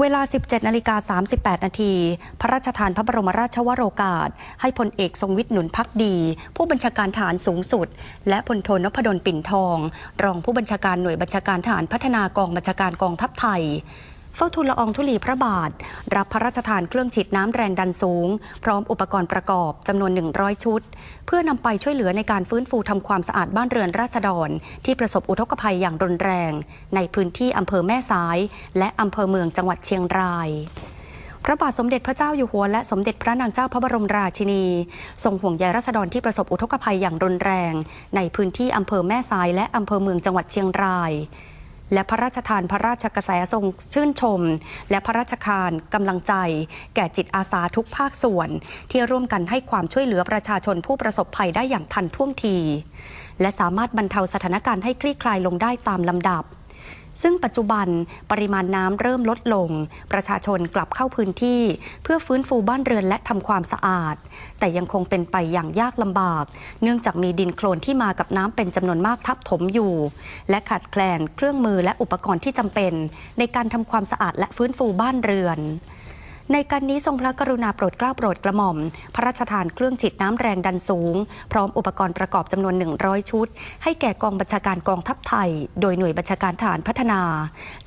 เวลา 17 นาฬิกา 38 นาที พระราชทานพระบรมราชวโรกาส ให้พลเอกทรงวิทย์หนุนพักดี ผู้บัญชาการฐานสูงสุด และพลโทนพดลปิ่นทอง รองผู้บัญชาการหน่วยบัญชาการฐานพัฒนากองบัญชาการกองทัพไทย เฝ้าทูลละอองธุลีพระบาท รับพระราชทานเครื่องฉีดน้ำแรงดันสูง พร้อมอุปกรณ์ประกอบจำนวน 100 ชุด เพื่อนำไปช่วยเหลือในการฟื้นฟูทำความสะอาดบ้านเรือนราษฎร ที่ประสบอุทกภัยอย่างรุนแรง ในพื้นที่อำเภอแม่สาย และอำเภอเมืองจังหวัดเชียงรายพระบาทสมเด็จพระเจ้าอยู่หัวและสมเด็จพระนางเจ้าพระบรมราชินี ทรงห่วงใยราษฎรที่ประสบอุทกภัยอย่างรุนแรง ในพื้นที่อำเภอแม่สายและอำเภอเมืองจังหวัดเชียงราย และพระราชทานพระราชกระแสทรงชื่นชม และพระราชทานกำลังใจ แก่จิตอาสาทุกภาคส่วน ที่ร่วมกันให้ความช่วยเหลือประชาชนผู้ประสบภัยได้อย่างทันท่วงที และสามารถบรรเทาสถานการณ์ให้คลี่คลายลงได้ตามลำดับ ซึ่งปัจจุบันปริมาณน้ำเริ่มลดลง ประชาชนกลับเข้าพื้นที่ เพื่อฟื้นฟูบ้านเรือนและทำความสะอาด แต่ยังคงเป็นไปอย่างยากลำบาก เนื่องจากมีดินโคลนที่มากับน้ำเป็นจำนวนมากทับถมอยู่ และขาดแคลนเครื่องมือและอุปกรณ์ที่จำเป็น ในการทำความสะอาดและฟื้นฟูบ้านเรือน ในการนี้ทรงพระกรุณาโปรดเกล้าโปรดกระหม่อม พระราชทานเครื่องฉีดน้ำแรงดันสูง พร้อมอุปกรณ์ประกอบจำนวน 100 ชุด ให้แก่กองบัญชาการกองทัพไทย โดยหน่วยบัญชาการทหารพัฒนา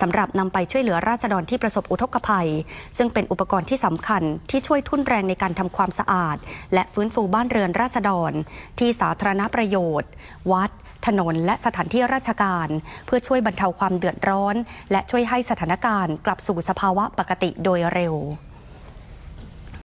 สำหรับนำไปช่วยเหลือราษฎรที่ประสบอุทกภัย ซึ่งเป็นอุปกรณ์ที่สำคัญที่ช่วยทุ่นแรงในการทำความสะอาด และฟื้นฟูบ้านเรือนราษฎร ที่สาธารณประโยชน์ วัดถนนและสถานที่ราชการ เพื่อช่วยบรรเทาความเดือดร้อน และช่วยให้สถานการณ์กลับสู่สภาวะปกติโดยเร็ว